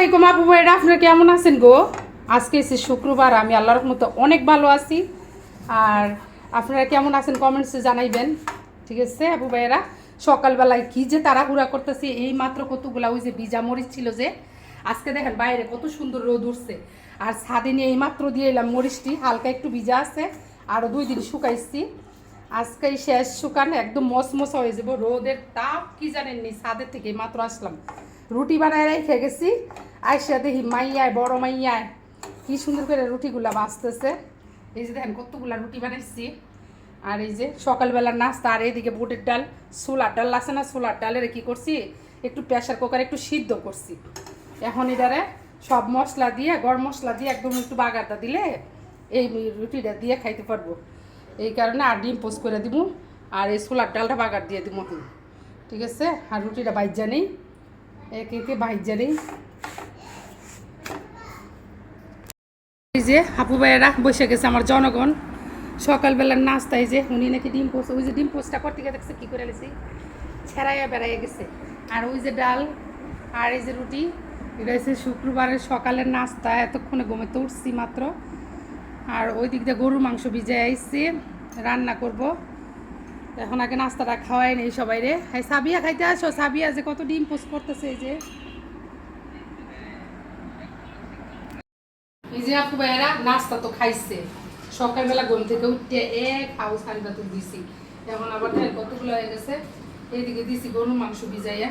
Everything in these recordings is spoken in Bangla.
আলাইকুম আপু ভাইরা আপনারা কেমন আছেন গো? আজকে এসে শুক্রবার, আমি আল্লাহর রহমতে অনেক ভালো আছি। আর আপনারা কেমন আছেন কমেন্টসে জানাইবেন, ঠিক আছে আপু ভাইয়েরা? সকালবেলায় কি যে তাড়াহুড়া করতেছি, এই মাত্র কতগুলা ওই যে বিজা মরিচ ছিল যে, আজকে দেখেন বাইরে কত সুন্দর রোদ উঠছে। আর ছাদে নিয়ে এই মাত্র দিয়ে এলাম মরিচটি, হালকা একটু ভিজা আছে আরও দুই দিন শুকাইছি। আজকে শেষ শুকান একদম মসমস হয়ে যাব, রোদের তাপ কি জানেননি ছাদের থেকে মাত্র আসলাম। রুটি বানায় রেখে গেছি আইসা দেখি মাইয়ায়, বড় মাইয়ায়। কি সুন্দর করে রুটিগুলা বাঁচতেছে। এই যে দেখেন কতগুলা রুটি বানাইছি। আর এই যে সকালবেলার নাস্তা, আর এইদিকে বুটের ডাল সোলার ডাল আছে না সোলার ডালের কি করছি? একটু প্রেশার কুকারে একটু সিদ্ধ করছি। এখন এটারে সব মশলা দিয়ে, গরম মশলা দিয়ে একদম একটু বাগারটা দিলে এই রুটিটা দিয়ে খাইতে পারব। এই কারণে আর ডিম পোস্ট করে দিব, আর এই সোলার ডালটা বাগার দিয়ে দিব। ঠিক আছে? আর রুটিটা বাইজা নেই। একে একে বাইজা নেই। এই যে হাপু ভাইয়েরা বসে গেছে আমার জনগণ। সকালবেলার নাস্তায় যে উনি নাকি ডিম পোস্ট ওই যে ডিম পোস্টটা করতে গিয়ে দেখছে কী করে গেছি ছেড়াইয়া বেড়াইয়া গেছে। আর ওই যে ডাল আর এই যে রুটি, এটা হচ্ছে শুক্রবারের সকালের নাস্তা, এতক্ষণে ঘুমেতে উঠছি মাত্র। আর ওই দিক দিয়ে গরুর মাংস ভিজে আইসি রান্না করব। এখন আগে নাস্তাটা খাওয়াই নেই সবাই রে হ্যাঁ সাবিয়া খাইতে আসো, সাবিয়া যে কত ডিম পোস্ট করতেছে এই যে। এই যে আপু ভাইয়েরা, নাস্তা তো খাইছে। সকালবেলা ঘুম থেকে উঠতে এক হাউস হান্ডা তো দিছি। এখন আবার কতগুলো হয়ে গেছে? এইদিকে দিছি গরুর মাংস ভিজাইয়া।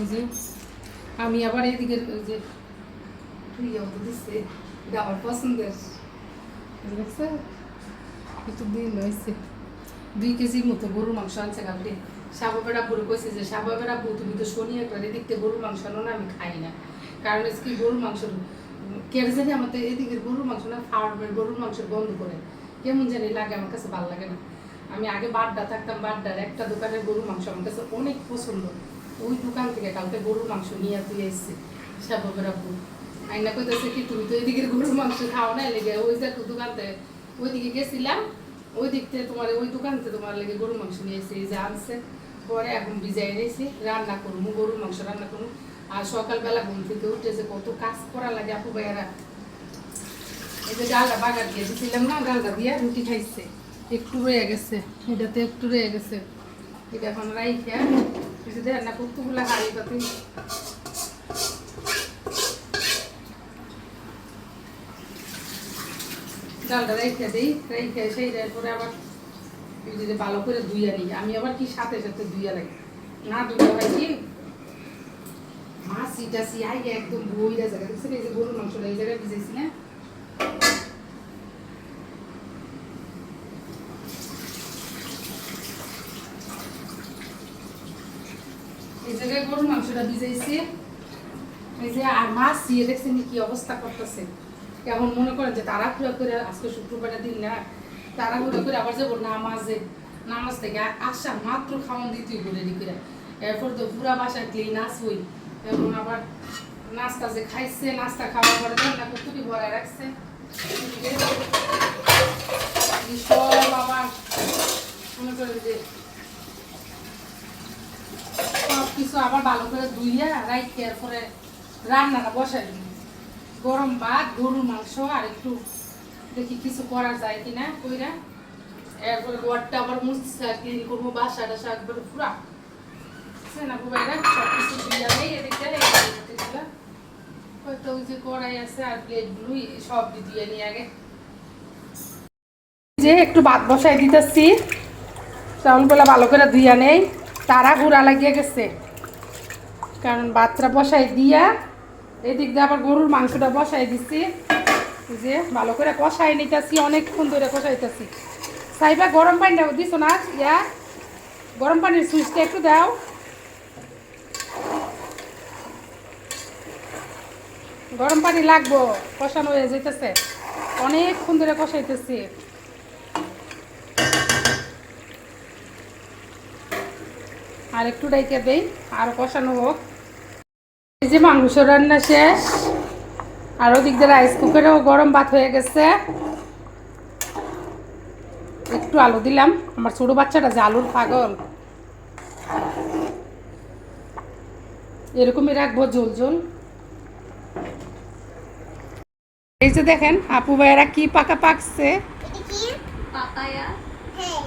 এই যে আমি আবার এইদিকে যে তো দিচ্ছে এটা আমার পছন্দের। দেখছে, একটু দিন হয়েছে। দুই কেজির মতো গরুর মাংস আনছে কালকে। সাবাবেরা পুরো কইছে যে সাবাবেরা বউ তুমি তো শনি একটা দেখতে গরুর মাংস আনো না, আমি খাই না। কারণ হচ্ছে কি গরুর মাংস কেড়ে জানি আমার তো এদিকে গরুর মাংস না ফার্মের গরুর মাংস বন্ধ করে। কেমন জানি লাগে, আমার কাছে ভালো লাগে না। আমি আগে বাড্ডা থাকতাম, বাড্ডার একটা দোকানের গরুর মাংস আমার কাছে অনেক পছন্দ। ওই দোকান থেকে কালকে গরুর মাংস নিয়ে তুই এসছি সাবাবেরা বউ আইনা কইতেছে কি, তুমি তো এদিকে গরুর মাংস খাও না লেগে, ওই যে একটা দোকান ওইদিকে গেছিলাম ওই দিক থেকে তোমার, ওই দোকান থেকে তোমার লেগে গরুর মাংস নিয়ে এসে এই যে আনছে। পরে এখন ভিজাই নিয়েছি রান্না করব, গরুর মাংস রান্না করব। আর সকালবেলা ঘুম থেকে উঠে যে কত কাজ করা লাগে আপু ভাইয়ারা। এই যে ডালটা বাগার দিয়ে দিয়েছিলাম না ডালটা দিয়ে রুটি খাইছে। একটু রয়ে গেছে, এটাতে একটু রয়ে গেছে। এটা এখন রাইখা, এই যে রান্না কতগুলা হাড়ি পাতি। ডালটা রেখে দিই রেখে সেই পরে আবার ভালো করে ধুইয়া নিই। আমি আবার কি সাথে সাথে ধুইয়া লাগি না ধুইয়া হয় কি মাছি টাছি আগে একদম বইরা জায়গা। দেখছেন এই যে গরুর মাংসটা, এই জায়গায় না ভিজাইছি। কি অবস্থা করতেছে। কেমন মনে করেন যে তাড়াহুড়া করে আজকে শুক্রবারের দিন না, তাড়াহুড়া আবার যাব নামাজে। নামাজ থেকে আসা মাত্র খাওয়ান দিতেই বলে করে। এরপর তো পুরা বাসা ক্লিন আসবই আবার নাস্তা যে খাইছে, নাস্তা খাওয়ার পরে রাখছে। ভালো করে ধুইয়া রান্নাটা বসাই গরম ভাত, গরুর মাংস আর একটু দেখি কিছু করা যায় কিনা কইরা। এরপরে ঘরটা আবার মুছছে ক্লিন করব বাসা টাসা একবারে পুরা। যে একটু বসাই দিতেছি। ভালো করে নেই। তারা লাগিয়ে গেছে। কারণ ভাতটা বসাই দিয়া, এদিক দিয়ে আবার গরুর মাংসটা বসাই দিচ্ছি যে ভালো করে কষাই নিতেছি, অনেকক্ষণ ধরে কষাইতেছি। সাইবা, গরম পানিটা দিছো না? ইয়া, গরম পানির সুইচটা একটু দাও। গরম পানি লাগবো, কষানো হয়ে যেতেছে অনেকক্ষণ ধরে কষাইতেছি। আর একটু ডাইকে দেই, আর কষানো হোক। এই যে মাংস রান্না শেষ, আর ওদিক দিয়ে রাইস কুকারেও গরম ভাত হয়ে গেছে। একটু আলু দিলাম, আমার ছোট বাচ্চাটা যে আলুর পাগল। এরকমই রাখব ঝোল ঝোল। এই যে দেখেন আপু ভাইয়েরা কি পাকা পাকছে? হ্যাঁ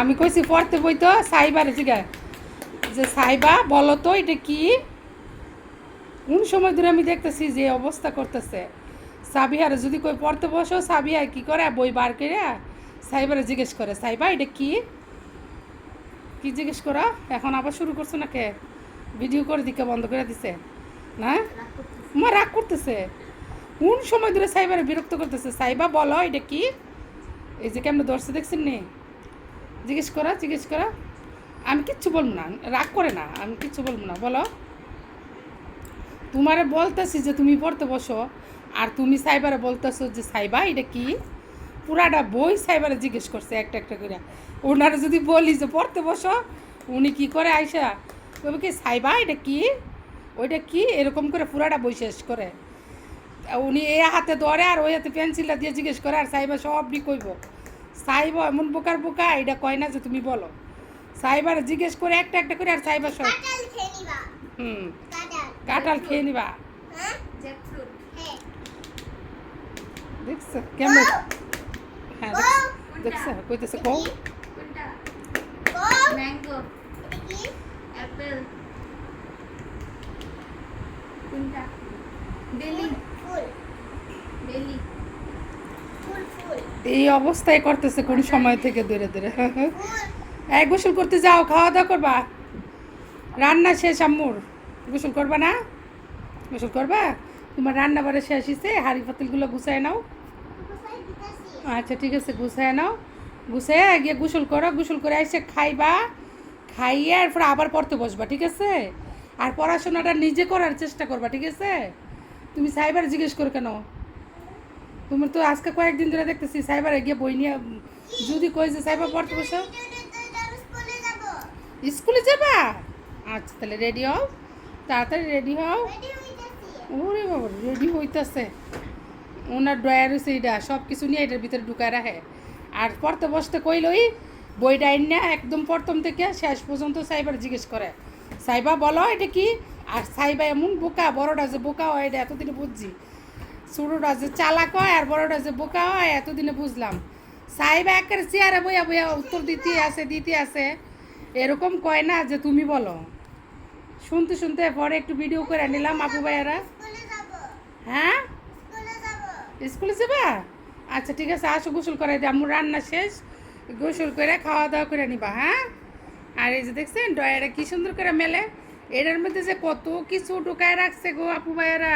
আমি কইছি পড়তে বই তো সাইবার জিগা যে সাইবা বলো তো এটা কি? কোন সময় ধরে আমি দেখতেছি যে অবস্থা করতেছে? সাবিহারে যদি কই পড়তে বসো সাবিহা কি করে? বই বার করে সাইবারে জিজ্ঞেস করে সাইবা এটা কি? কি জিজ্ঞেস করা? এখন আবার শুরু করছ না কে? ভিডিও করে দিকে, বন্ধ করে দিছে। না? মা, রাগ করতেছে। কোন সময় ধরে সাইবারে বিরক্ত করতেছে? সাইবা, বলো, এটা কি? এই যে কেমন দর্শে দেখছেন নি? জিজ্ঞেস করা জিজ্ঞেস করা। আমি কিচ্ছু বলব না, রাগ করে না, আমি কিচ্ছু বলব না, বলো। তোমারে বলতেছি যে তুমি পড়তে বসো, আর তুমি সাইবারে বলতেছো যে সাইবা, এটা কি? পুরাটা বই সাইবারে জিজ্ঞেস করছে একটা একটা করে। ওনারা যদি বলি যে পড়তে বসো। উনি কি করে আইসা তবে কি সাইবা এটা কি? ওইটা কি? এরকম করে পুরাটা বই শেষ করে। উনি এ হাতে ধরে আর ওই হাতে পেন্সিলটা দিয়ে জিজ্ঞেস করে আর সাইবা সবই কইব? সাইবা এমন বোকার বোকা এটা কয় না যে তুমি বলো। সাইবার জিজ্ঞেস করে একটা একটা করে আর সাইবা সব? কাঁঠাল খেয়ে নিবা। হুম। কাঁঠাল। খেয়ে নিবা। হ্যাঁ? দেখছ? কেমন? হ্যাঁ দেখছ কইতেছে গো ম্যাঙ্গো অ্যাপেল কোনটা বেলি ফুল বেলি ফুল ফুল এই অবস্থায় করতেছে কোন সময় থেকে ধরে ধরে। এক গোসল করতে যাও খাওয়া দাওয়া করবা। রান্না শেষ আম্মুর। গোসল করবা না? গোসল করবা? তোমার রান্না বারে শেষ হয়েছে হাঁড়ি পাতিলগুলো গুছায় নাও। আচ্ছা ঠিক আছে গুছায় নাও। গুছায় গিয়ে গোসল করো গোসল করে এসে খাইবা। খাইয়ে এরপর আবার পড়তে বসবা ঠিক আছে? আর পড়াশোনাটা নিজে করার চেষ্টা করবা ঠিক আছে? তুমি সাইবার জিজ্ঞেস করো কেন? তুমি তো আজকে কয়েকদিন ধরে দেখতেছি সাইবারে গিয়ে বই নিয়ে যদি কই যে সাইবার পড়তে বসো। স্কুলে যাবা? আচ্ছা তাহলে রেডি হও। তাড়াতাড়ি রেডি হও। ওরে বাবা রেডি হইতাছে। ওনার ড্রয়ার হয়েছে এটা সব কিছু নিয়ে এটার ভিতরে ঢুকায় রাখে। আর পড়তে বসতে কইলই, বইটা না একদম প্রথম থেকে শেষ পর্যন্ত সাইবার জিজ্ঞেস করে। সাইবা বলো, এটা কি? আর সাইবা এমন বোকা, বড়টা যে বোকা হয়, এটা এতদিনে বুঝছি। ছোটোটা যে চালাক হয়, আর বড়টা যে বোকা হয়, এতদিনে বুঝলাম। সাইবা একের চেয়ারে বইয়া বইয়া উত্তর দিতে আছে দিতে আছে। এরকম কয় না যে তুমি বলো। শুনতে শুনতে পরে একটু ভিডিও করে নিলাম, আপু ভাইয়ারা স্কুলে যাব হ্যাঁ স্কুলে যাব স্কুলে যাবা? আচ্ছা ঠিক আছে, আসো, গোসল করাই দিই রান্না শেষ। গোসল করে খাওয়া দাওয়া করে নিবা হ্যাঁ? আর এই যে দেখছেন ডয়ারে কি সুন্দর করে মেলে। এটার মধ্যে যে কত কিছু ঢুকায় রাখছে গো আপু ভাইয়ারা?